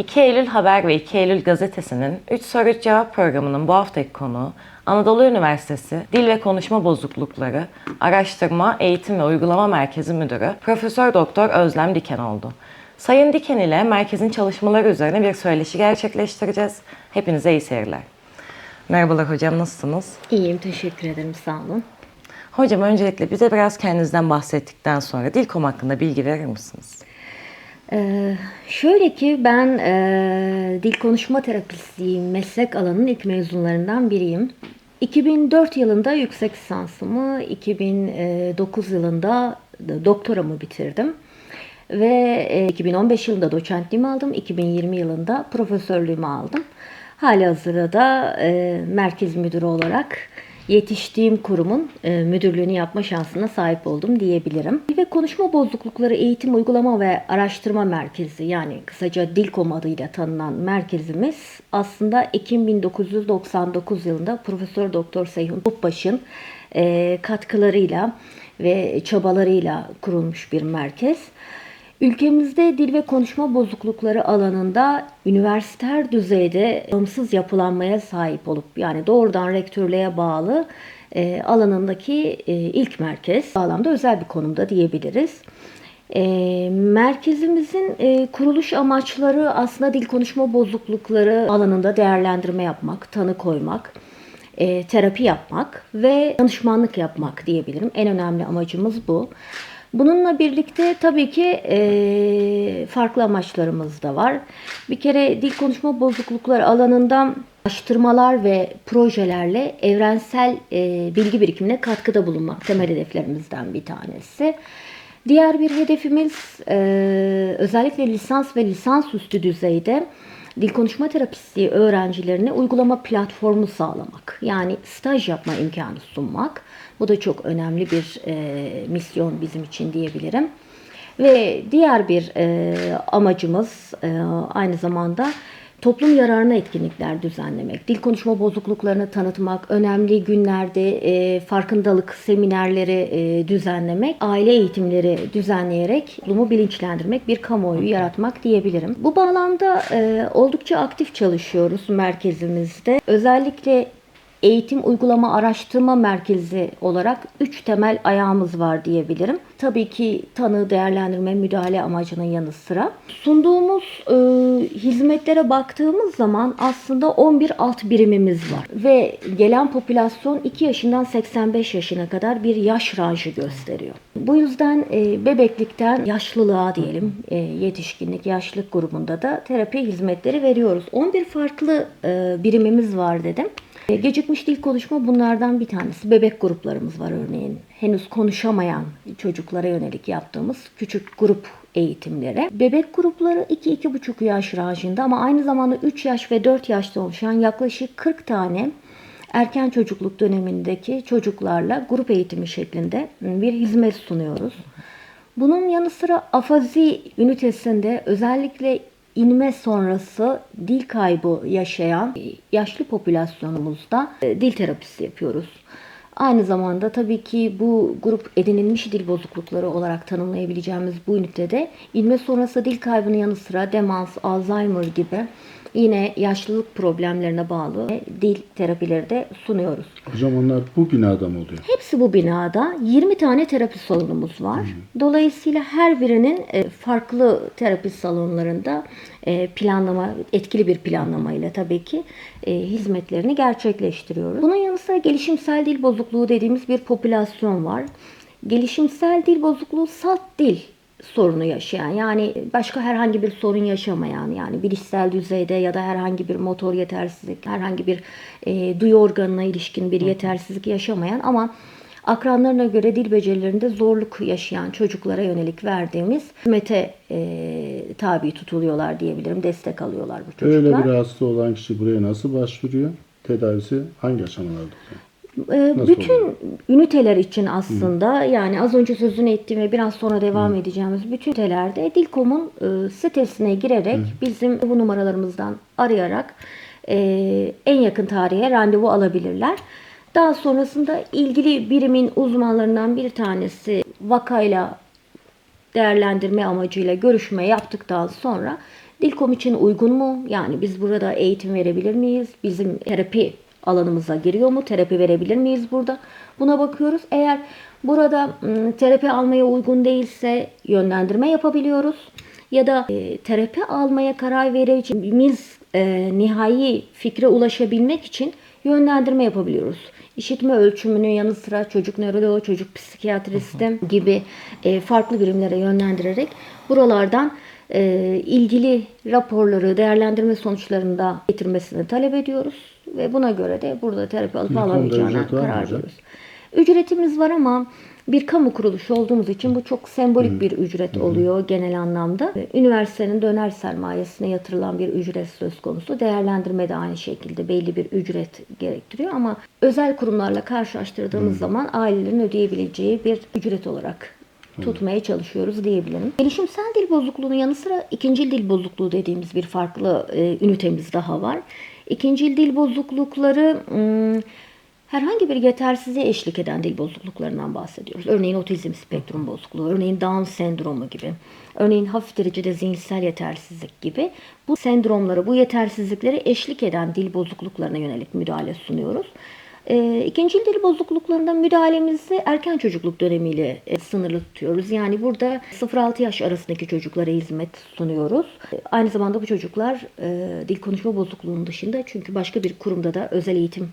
2 Eylül Haber ve 2 Eylül Gazetesi'nin 3 soru 3 cevap programının bu haftaki konuğu Anadolu Üniversitesi Dil ve Konuşma Bozuklukları Araştırma, Eğitim ve Uygulama Merkezi Müdürü Profesör Doktor Özlem Diken oldu. Sayın Diken ile merkezin çalışmaları üzerine bir söyleşi gerçekleştireceğiz. Hepinize iyi seyirler. Merhabalar hocam, nasılsınız? İyiyim, teşekkür ederim. Sağ olun. Hocam öncelikle bize biraz kendinizden bahsettikten sonra Dilkom hakkında bilgi verir misiniz? Ee, şöyle ki ben e, dil konuşma terapistiyim. Meslek alanının ilk mezunlarından biriyim. 2004 yılında yüksek lisansımı, 2009 yılında da doktoramı bitirdim. Ve e, 2015 yılında doçentliğimi aldım, 2020 yılında profesörlüğümü aldım. Hali hazırda e, merkez müdürü olarak yetiştiğim kurumun e, müdürlüğünü yapma şansına sahip oldum diyebilirim. Ve Konuşma Bozuklukları Eğitim Uygulama ve Araştırma Merkezi yani kısaca Dilkom adıyla tanınan merkezimiz aslında Ekim 1999 yılında Profesör Doktor Seyhun Topbaş'ın e, katkılarıyla ve çabalarıyla kurulmuş bir merkez. Ülkemizde dil ve konuşma bozuklukları alanında üniversiter düzeyde bağımsız yapılanmaya sahip olup yani doğrudan rektörlüğe bağlı e, alanındaki e, ilk merkez. Bağlamda özel bir konumda diyebiliriz. E, merkezimizin e, kuruluş amaçları aslında dil konuşma bozuklukları alanında değerlendirme yapmak, tanı koymak, e, terapi yapmak ve danışmanlık yapmak diyebilirim. En önemli amacımız bu. Bununla birlikte tabii ki e, farklı amaçlarımız da var. Bir kere dil konuşma bozuklukları alanında araştırmalar ve projelerle evrensel e, bilgi birikimine katkıda bulunmak temel hedeflerimizden bir tanesi. Diğer bir hedefimiz e, özellikle lisans ve lisansüstü düzeyde dil konuşma terapistliği öğrencilerine uygulama platformu sağlamak. Yani staj yapma imkanı sunmak. Bu da çok önemli bir e, misyon bizim için diyebilirim. Ve diğer bir e, amacımız e, aynı zamanda toplum yararına etkinlikler düzenlemek, dil konuşma bozukluklarını tanıtmak, önemli günlerde e, farkındalık seminerleri e, düzenlemek, aile eğitimleri düzenleyerek toplumu bilinçlendirmek, bir kamuoyu yaratmak diyebilirim. Bu bağlamda e, oldukça aktif çalışıyoruz merkezimizde. Özellikle eğitim uygulama araştırma merkezi olarak üç temel ayağımız var diyebilirim. Tabii ki tanı, değerlendirme, müdahale amacının yanı sıra. Sunduğumuz e, hizmetlere baktığımız zaman aslında 11 alt birimimiz var. Ve gelen popülasyon 2 yaşından 85 yaşına kadar bir yaş ranjı gösteriyor. Bu yüzden e, bebeklikten yaşlılığa diyelim, e, yetişkinlik, yaşlılık grubunda da terapi hizmetleri veriyoruz. 11 farklı e, birimimiz var dedim. E, Gecikmiş dil konuşma bunlardan bir tanesi. Bebek gruplarımız var örneğin. Henüz konuşamayan çocuklara yönelik yaptığımız küçük grup eğitimleri. Bebek grupları 2-2,5 yaş ranjında ama aynı zamanda 3 yaş ve 4 yaşta oluşan yaklaşık 40 tane erken çocukluk dönemindeki çocuklarla grup eğitimi şeklinde bir hizmet sunuyoruz. Bunun yanı sıra afazi ünitesinde özellikle inme sonrası dil kaybı yaşayan yaşlı popülasyonumuzda e, dil terapisi yapıyoruz. Aynı zamanda tabii ki bu grup edinilmiş dil bozuklukları olarak tanımlayabileceğimiz bu ünitede inme sonrası dil kaybının yanı sıra demans, Alzheimer gibi yine yaşlılık problemlerine bağlı dil terapileri de sunuyoruz. Hocam onlar bu binada mı oluyor? Hepsi bu binada 20 tane terapi salonumuz var. Dolayısıyla her birinin e, farklı terapi salonlarında e, planlama, etkili bir planlamayla tabii ki e, hizmetlerini gerçekleştiriyoruz. Bunun yanı sıra gelişimsel dil bozukluğu dediğimiz bir popülasyon var. Gelişimsel dil bozukluğu salt dil sorunu yaşayan yani başka herhangi bir sorun yaşamayan yani bilişsel düzeyde ya da herhangi bir motor yetersizlik, herhangi bir e, duyu organına ilişkin bir yetersizlik yaşamayan ama akranlarına göre dil becerilerinde zorluk yaşayan çocuklara yönelik verdiğimiz hizmete e, tabi tutuluyorlar diyebilirim. Destek alıyorlar bu çocuklar. Öyle bir hasta olan kişi buraya nasıl başvuruyor? Tedavisi hangi aşamalarda Ee, Nasıl bütün oluyor? üniteler için aslında yani az önce sözünü ettiğim ve biraz sonra devam edeceğimiz bütün ünitelerde Dilkom'un e, sitesine girerek bizim bu numaralarımızdan arayarak e, en yakın tarihe randevu alabilirler. Daha sonrasında ilgili birimin uzmanlarından bir tanesi vakayla değerlendirme amacıyla görüşme yaptıktan sonra Dilkom için uygun mu? Yani biz burada eğitim verebilir miyiz? Bizim terapi alanımıza giriyor mu? Terapi verebilir miyiz burada? Buna bakıyoruz. Eğer burada ım, terapi almaya uygun değilse yönlendirme yapabiliyoruz. Ya da e, terapi almaya karar vereceğimiz e, nihai fikre ulaşabilmek için yönlendirme yapabiliyoruz. İşitme ölçümünün yanı sıra çocuk nöroloğu, çocuk psikiyatristi gibi e, farklı birimlere yönlendirerek buralardan e, ilgili raporları, değerlendirme sonuçlarını da getirmesini talep ediyoruz. Ve buna göre de burada terapi alıp alamayacağına karar veriyoruz. Ücretimiz var ama bir kamu kuruluşu olduğumuz için bu çok sembolik bir ücret oluyor genel anlamda. Üniversitenin döner sermayesine yatırılan bir ücret söz konusu. Değerlendirme de aynı şekilde belli bir ücret gerektiriyor ama özel kurumlarla karşılaştırdığımız zaman ailelerin ödeyebileceği bir ücret olarak tutmaya çalışıyoruz diyebilirim. Gelişimsel dil bozukluğunun yanı sıra ikinci dil bozukluğu dediğimiz bir farklı e, ünitemiz daha var. İkinci dil bozuklukları ım, herhangi bir yetersizliğe eşlik eden dil bozukluklarından bahsediyoruz. Örneğin otizm spektrum bozukluğu, örneğin Down sendromu gibi, örneğin hafif derecede zihinsel yetersizlik gibi bu sendromları, bu yetersizlikleri eşlik eden dil bozukluklarına yönelik müdahale sunuyoruz. E, ikinci dil bozukluklarında müdahalemizi erken çocukluk dönemiyle e, sınırlı tutuyoruz. Yani burada 0-6 yaş arasındaki çocuklara hizmet sunuyoruz. E, aynı zamanda bu çocuklar e, dil konuşma bozukluğunun dışında çünkü başka bir kurumda da özel eğitim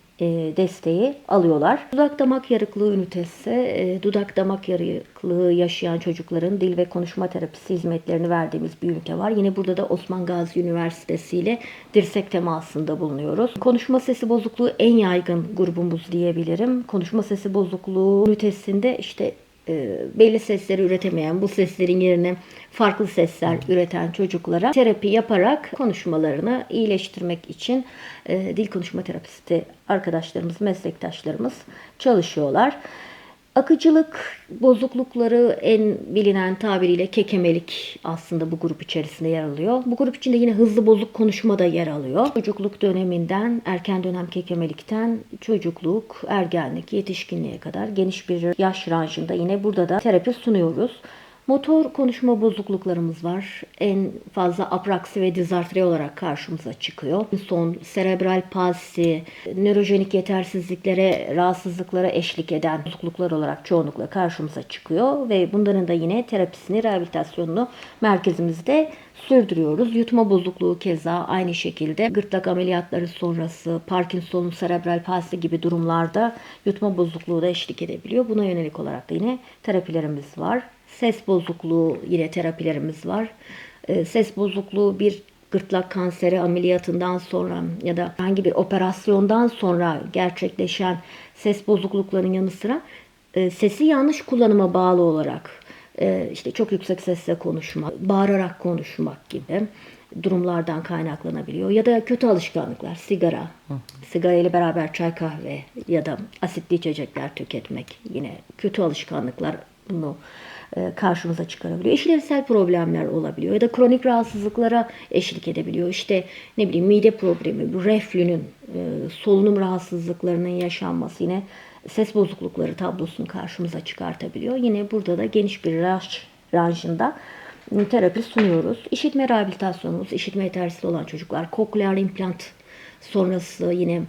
desteği alıyorlar. Dudak damak yarıklığı ünitesi, e, dudak damak yarıklığı yaşayan çocukların dil ve konuşma terapisi hizmetlerini verdiğimiz bir ünite var. Yine burada da Osman Gazi Üniversitesi ile dirsek temasında bulunuyoruz. Konuşma sesi bozukluğu en yaygın grubumuz diyebilirim. Konuşma sesi bozukluğu ünitesinde işte e, belli sesleri üretemeyen, bu seslerin yerine farklı sesler üreten çocuklara terapi yaparak konuşmalarını iyileştirmek için e, dil konuşma terapisti arkadaşlarımız, meslektaşlarımız çalışıyorlar. Akıcılık bozuklukları en bilinen tabiriyle kekemelik aslında bu grup içerisinde yer alıyor. Bu grup içinde yine hızlı bozuk konuşma da yer alıyor. Çocukluk döneminden, erken dönem kekemelikten çocukluk, ergenlik, yetişkinliğe kadar geniş bir yaş ranjında yine burada da terapi sunuyoruz. Motor konuşma bozukluklarımız var. En fazla apraksi ve dizartre olarak karşımıza çıkıyor. Son serebral palsi, nörojenik yetersizliklere, rahatsızlıklara eşlik eden bozukluklar olarak çoğunlukla karşımıza çıkıyor ve bunların da yine terapisini, rehabilitasyonunu merkezimizde sürdürüyoruz. Yutma bozukluğu keza aynı şekilde gırtlak ameliyatları sonrası Parkinson'un serebral palsi gibi durumlarda yutma bozukluğu da eşlik edebiliyor. Buna yönelik olarak da yine terapilerimiz var. Ses bozukluğu yine terapilerimiz var. Ee, Ses bozukluğu bir gırtlak kanseri ameliyatından sonra ya da herhangi bir operasyondan sonra gerçekleşen ses bozukluklarının yanı sıra e, sesi yanlış kullanıma bağlı olarak e, işte çok yüksek sesle konuşmak, bağırarak konuşmak gibi durumlardan kaynaklanabiliyor. Ya da kötü alışkanlıklar, sigara, sigara ile beraber çay kahve ya da asitli içecekler tüketmek yine kötü alışkanlıklar bunu karşımıza çıkarabiliyor. İşlevsel problemler olabiliyor ya da kronik rahatsızlıklara eşlik edebiliyor. İşte ne bileyim mide problemi, reflünün, e, solunum rahatsızlıklarının yaşanması yine ses bozuklukları tablosunu karşımıza çıkartabiliyor. Yine burada da geniş bir ranj, ranjında terapi sunuyoruz. İşitme rehabilitasyonumuz, işitme yetersizliği olan çocuklar, koklear implant sonrası yine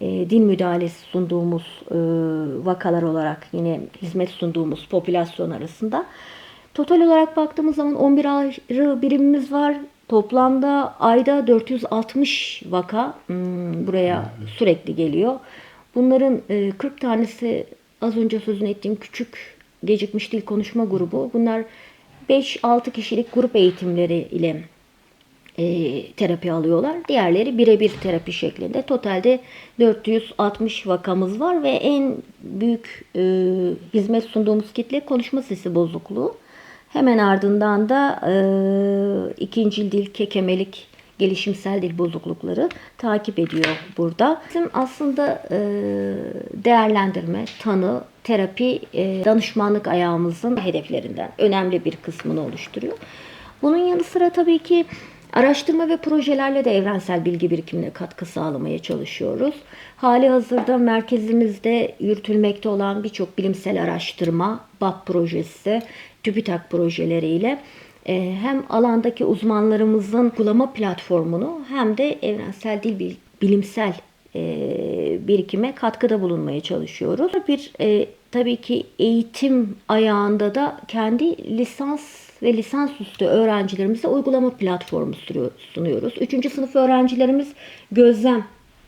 e, din müdahalesi sunduğumuz e, vakalar olarak yine hizmet sunduğumuz popülasyon arasında. Total olarak baktığımız zaman 11 ayrı birimimiz var. Toplamda ayda 460 vaka hmm, buraya sürekli geliyor. Bunların e, 40 tanesi az önce sözünü ettiğim küçük gecikmiş dil konuşma grubu. Bunlar 5-6 kişilik grup eğitimleri ile e, terapi alıyorlar. Diğerleri birebir terapi şeklinde. Totalde 460 vakamız var ve en büyük e, hizmet sunduğumuz kitle konuşma sesi bozukluğu. Hemen ardından da e, ikinci dil, kekemelik, gelişimsel dil bozuklukları takip ediyor burada. Bizim aslında e, değerlendirme, tanı, terapi, e, danışmanlık ayağımızın hedeflerinden önemli bir kısmını oluşturuyor. Bunun yanı sıra tabii ki araştırma ve projelerle de evrensel bilgi birikimine katkı sağlamaya çalışıyoruz. Hali hazırda merkezimizde yürütülmekte olan birçok bilimsel araştırma, BAP projesi, TÜBİTAK projeleriyle e, hem alandaki uzmanlarımızın uygulama platformunu hem de evrensel dil bil- bilimsel e, birikime katkıda bulunmaya çalışıyoruz. Bir e, tabii ki eğitim ayağında da kendi lisans ve lisansüstü öğrencilerimize uygulama platformu sunuyoruz. Üçüncü sınıf öğrencilerimiz gözlem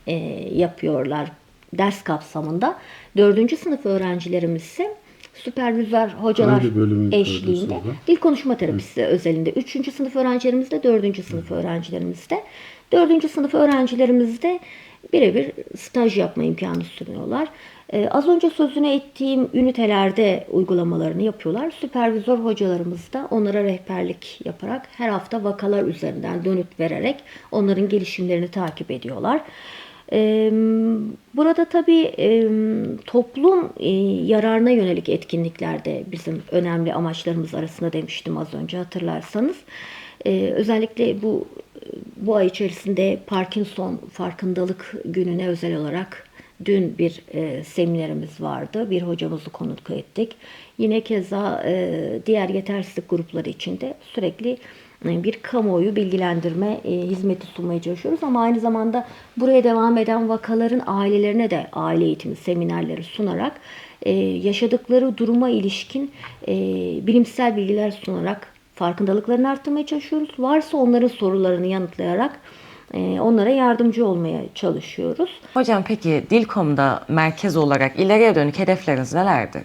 e, yapıyorlar ders kapsamında. Dördüncü sınıf öğrencilerimiz ise süpervizör hocalar eşliğinde dil konuşma terapisi özelinde. Üçüncü sınıf öğrencilerimiz de dördüncü sınıf öğrencilerimiz de. Dördüncü sınıf öğrencilerimiz de birebir staj yapma imkanı sunuyorlar. Ee, az önce sözünü ettiğim ünitelerde uygulamalarını yapıyorlar. Süpervizör hocalarımız da onlara rehberlik yaparak her hafta vakalar üzerinden dönüt vererek onların gelişimlerini takip ediyorlar. Ee, Burada tabii e, toplum e, yararına yönelik etkinlikler de bizim önemli amaçlarımız arasında demiştim az önce hatırlarsanız. Ee, Özellikle bu bu ay içerisinde Parkinson farkındalık gününe özel olarak dün bir e, seminerimiz vardı. Bir hocamızı konuk ettik. Yine keza e, diğer yetersizlik grupları için de sürekli e, bir kamuoyu bilgilendirme e, hizmeti sunmaya çalışıyoruz ama aynı zamanda buraya devam eden vakaların ailelerine de aile eğitimi seminerleri sunarak e, yaşadıkları duruma ilişkin e, bilimsel bilgiler sunarak farkındalıklarını arttırmaya çalışıyoruz. Varsa onların sorularını yanıtlayarak e, onlara yardımcı olmaya çalışıyoruz. Hocam peki Dilkom'da merkez olarak ileriye dönük hedefleriniz nelerdir?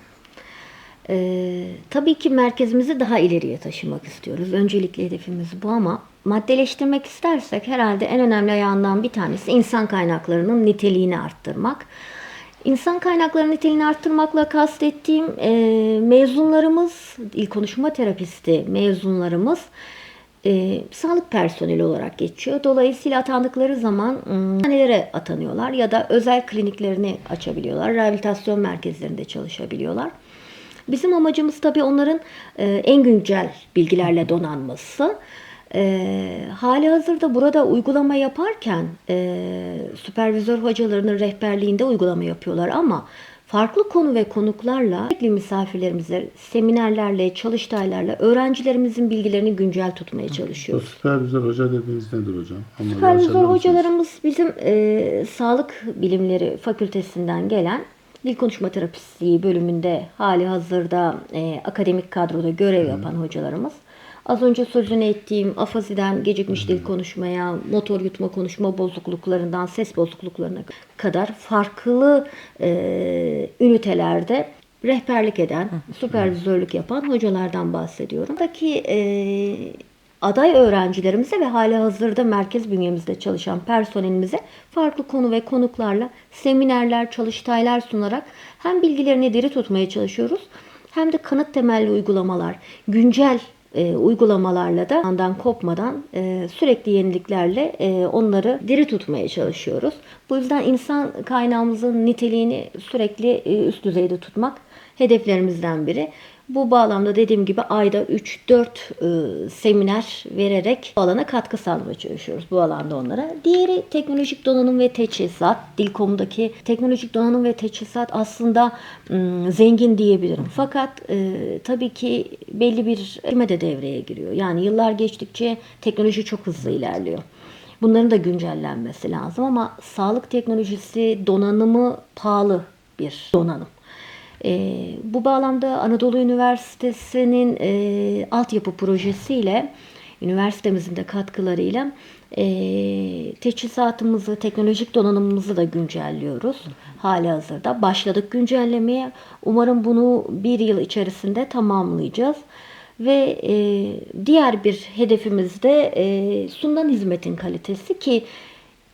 Ee, tabii ki merkezimizi daha ileriye taşımak istiyoruz. Öncelikli hedefimiz bu ama maddeleştirmek istersek herhalde en önemli ayağından bir tanesi insan kaynaklarının niteliğini arttırmak. İnsan kaynakları niteliğini arttırmakla kastettiğim e, mezunlarımız, il konuşma terapisti mezunlarımız e, sağlık personeli olarak geçiyor. Dolayısıyla atandıkları zaman ım, hastanelere atanıyorlar ya da özel kliniklerini açabiliyorlar. Rehabilitasyon merkezlerinde çalışabiliyorlar. Bizim amacımız tabii onların e, en güncel bilgilerle donanması. E, hali hazırda burada uygulama yaparken e, süpervizör hocalarının rehberliğinde uygulama yapıyorlar ama farklı konu ve konuklarla sürekli misafirlerimize seminerlerle, çalıştaylarla öğrencilerimizin bilgilerini güncel tutmaya Bu çalışıyoruz. süpervizör hoca dediğiniz nedir hocam? Onları Süpervizör hocalarımız bizim e, sağlık bilimleri fakültesinden gelen dil konuşma terapisi bölümünde hali hazırda e, akademik kadroda görev yapan hocalarımız. Az önce sözünü ettiğim afaziden gecikmiş dil konuşmaya, motor yutma konuşma bozukluklarından ses bozukluklarına kadar farklı e, ünitelerde rehberlik eden, süpervizörlük yapan hocalardan bahsediyorum. Buradaki e, aday öğrencilerimize ve hali hazırda merkez bünyemizde çalışan personelimize farklı konu ve konuklarla seminerler, çalıştaylar sunarak hem bilgilerini diri tutmaya çalışıyoruz hem de kanıt temelli uygulamalar, güncel e, uygulamalarla da andan kopmadan e, sürekli yeniliklerle e, onları diri tutmaya çalışıyoruz. Bu yüzden insan kaynağımızın niteliğini sürekli e, üst düzeyde tutmak hedeflerimizden biri. Bu bağlamda dediğim gibi ayda 3-4 e, seminer vererek bu alana katkı sağlamaya çalışıyoruz bu alanda onlara. Diğeri teknolojik donanım ve teçhizat. Dilkom'daki teknolojik donanım ve teçhizat aslında m, zengin diyebilirim. Fakat e, tabii ki belli bir kime de devreye giriyor. Yani yıllar geçtikçe teknoloji çok hızlı ilerliyor. Bunların da güncellenmesi lazım ama sağlık teknolojisi donanımı pahalı bir donanım. E, bu bağlamda Anadolu Üniversitesi'nin e, altyapı projesiyle üniversitemizin de katkılarıyla e, teçhizatımızı, teknolojik donanımımızı da güncelliyoruz. Hali hazırda başladık güncellemeye. Umarım bunu bir yıl içerisinde tamamlayacağız. Ve e, diğer bir hedefimiz de e, sunulan hizmetin kalitesi ki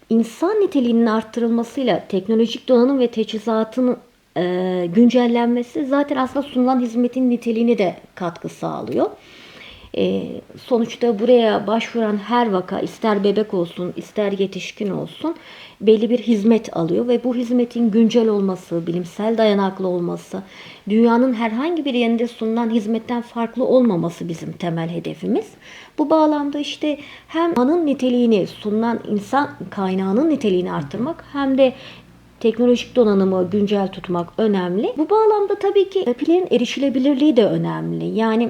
insan niteliğinin arttırılmasıyla teknolojik donanım ve teçhizatın e, güncellenmesi zaten aslında sunulan hizmetin niteliğini de katkı sağlıyor. E, sonuçta buraya başvuran her vaka ister bebek olsun ister yetişkin olsun belli bir hizmet alıyor ve bu hizmetin güncel olması, bilimsel dayanaklı olması, dünyanın herhangi bir yerinde sunulan hizmetten farklı olmaması bizim temel hedefimiz. Bu bağlamda işte hem anın niteliğini, sunulan insan kaynağının niteliğini arttırmak hem de teknolojik donanımı güncel tutmak önemli. Bu bağlamda tabii ki terapilerin erişilebilirliği de önemli. Yani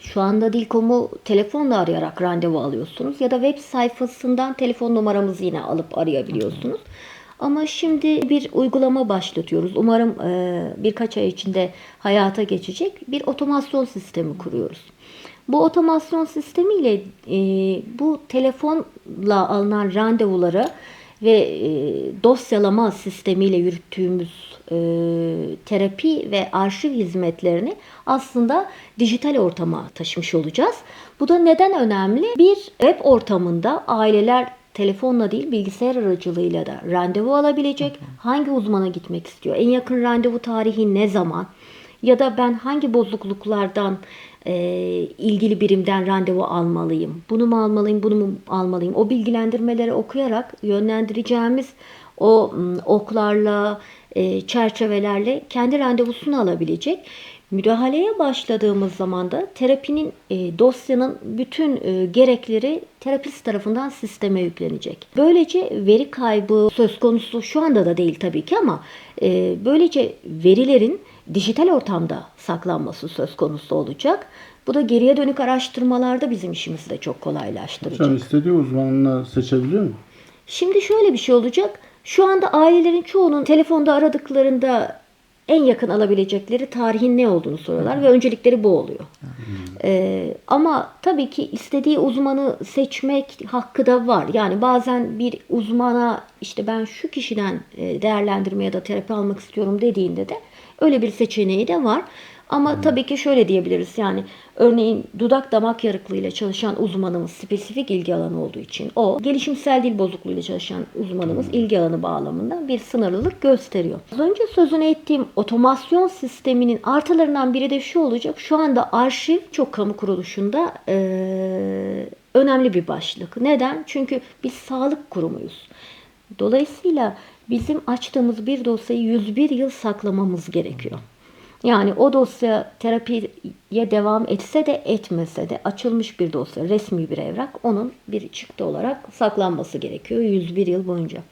Şu anda Dilkom'u telefonla arayarak randevu alıyorsunuz ya da web sayfasından telefon numaramızı yine alıp arayabiliyorsunuz. Ama şimdi bir uygulama başlatıyoruz. Umarım e, birkaç ay içinde hayata geçecek bir otomasyon sistemi kuruyoruz. Bu otomasyon sistemiyle e, bu telefonla alınan randevuları ve e, dosyalama sistemiyle yürüttüğümüz e, terapi ve arşiv hizmetlerini aslında dijital ortama taşımış olacağız. Bu da neden önemli? Bir web ortamında aileler telefonla değil bilgisayar aracılığıyla da randevu alabilecek. Hangi uzmana gitmek istiyor? En yakın randevu tarihi ne zaman? Ya da ben hangi bozukluklardan e, ilgili birimden randevu almalıyım? Bunu mu almalıyım, bunu mu almalıyım? O bilgilendirmeleri okuyarak yönlendireceğimiz o oklarla, e, çerçevelerle kendi randevusunu alabilecek. Müdahaleye başladığımız zaman da terapinin e, dosyanın bütün e, gerekleri terapist tarafından sisteme yüklenecek. Böylece veri kaybı söz konusu şu anda da değil tabii ki ama e, böylece verilerin dijital ortamda saklanması söz konusu olacak. Bu da geriye dönük araştırmalarda bizim işimizi de çok kolaylaştıracak. Hocam istediği uzmanını seçebiliyor mu? Şimdi şöyle bir şey olacak. Şu anda ailelerin çoğunun telefonda aradıklarında en yakın alabilecekleri tarihin ne olduğunu soruyorlar ve öncelikleri bu oluyor. Ee, ama tabii ki istediği uzmanı seçmek hakkı da var. Yani bazen bir uzmana işte ben şu kişiden e, değerlendirme ya da terapi almak istiyorum dediğinde de öyle bir seçeneği de var. Ama tabii ki şöyle diyebiliriz yani örneğin dudak damak yarıklığıyla çalışan uzmanımız spesifik ilgi alanı olduğu için o gelişimsel dil bozukluğuyla çalışan uzmanımız ilgi alanı bağlamında bir sınırlılık gösteriyor. Az önce sözünü ettiğim otomasyon sisteminin artılarından biri de şu olacak. Şu anda arşiv çok kamu kuruluşunda eee, önemli bir başlık. Neden? Çünkü biz sağlık kurumuyuz. Dolayısıyla bizim açtığımız bir dosyayı 101 yıl saklamamız gerekiyor. Yani o dosya terapiye devam etse de etmese de açılmış bir dosya, resmi bir evrak onun bir çıktı olarak saklanması gerekiyor 101 yıl boyunca.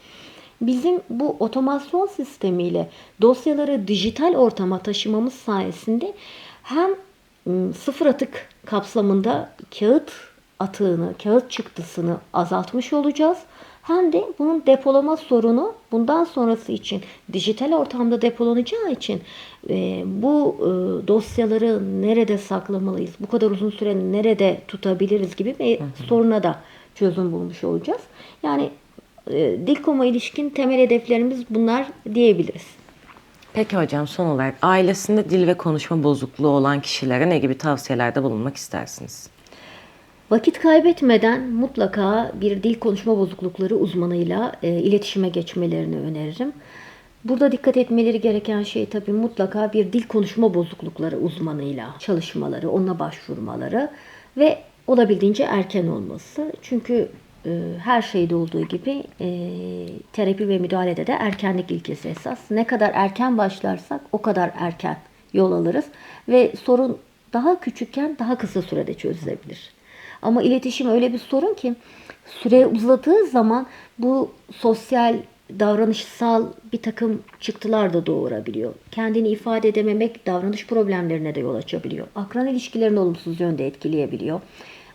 Bizim bu otomasyon sistemiyle dosyaları dijital ortama taşımamız sayesinde hem ım, sıfır atık kapsamında kağıt atığını, kağıt çıktısını azaltmış olacağız. Hem de bunun depolama sorunu bundan sonrası için dijital ortamda depolanacağı için e, bu e, dosyaları nerede saklamalıyız, bu kadar uzun süre nerede tutabiliriz gibi bir soruna da çözüm bulmuş olacağız. Yani e, Dilkom'a ilişkin temel hedeflerimiz bunlar diyebiliriz. Peki hocam son olarak ailesinde dil ve konuşma bozukluğu olan kişilere ne gibi tavsiyelerde bulunmak istersiniz? Vakit kaybetmeden mutlaka bir dil konuşma bozuklukları uzmanıyla e, iletişime geçmelerini öneririm. Burada dikkat etmeleri gereken şey tabii mutlaka bir dil konuşma bozuklukları uzmanıyla çalışmaları, ona başvurmaları ve olabildiğince erken olması. Çünkü e, her şeyde olduğu gibi e, terapi ve müdahalede de erkenlik ilkesi esas. Ne kadar erken başlarsak o kadar erken yol alırız ve sorun daha küçükken daha kısa sürede çözülebilir. Ama iletişim öyle bir sorun ki süre uzadığı zaman bu sosyal davranışsal bir takım çıktılar da doğurabiliyor. Kendini ifade edememek davranış problemlerine de yol açabiliyor. Akran ilişkilerini olumsuz yönde etkileyebiliyor.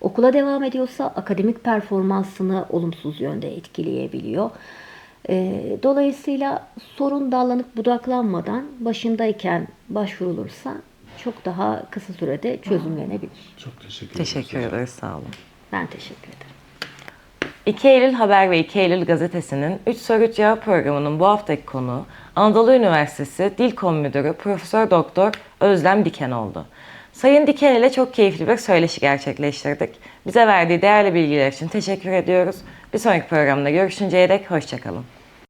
Okula devam ediyorsa akademik performansını olumsuz yönde etkileyebiliyor. Ee, dolayısıyla sorun dallanıp budaklanmadan başındayken başvurulursa çok daha kısa sürede çözümlenebilir. Çok teşekkür ederim. Teşekkür ederiz sağ olun. Ben teşekkür ederim. 2 Eylül Haber ve 2 Eylül Gazetesi'nin 3 soru cevap programının bu haftaki konuğu Anadolu Üniversitesi Dilkom Müdürü Profesör Doktor Özlem Diken oldu. Sayın Diken ile çok keyifli bir söyleşi gerçekleştirdik. Bize verdiği değerli bilgiler için teşekkür ediyoruz. Bir sonraki programda görüşünceye dek hoşçakalın.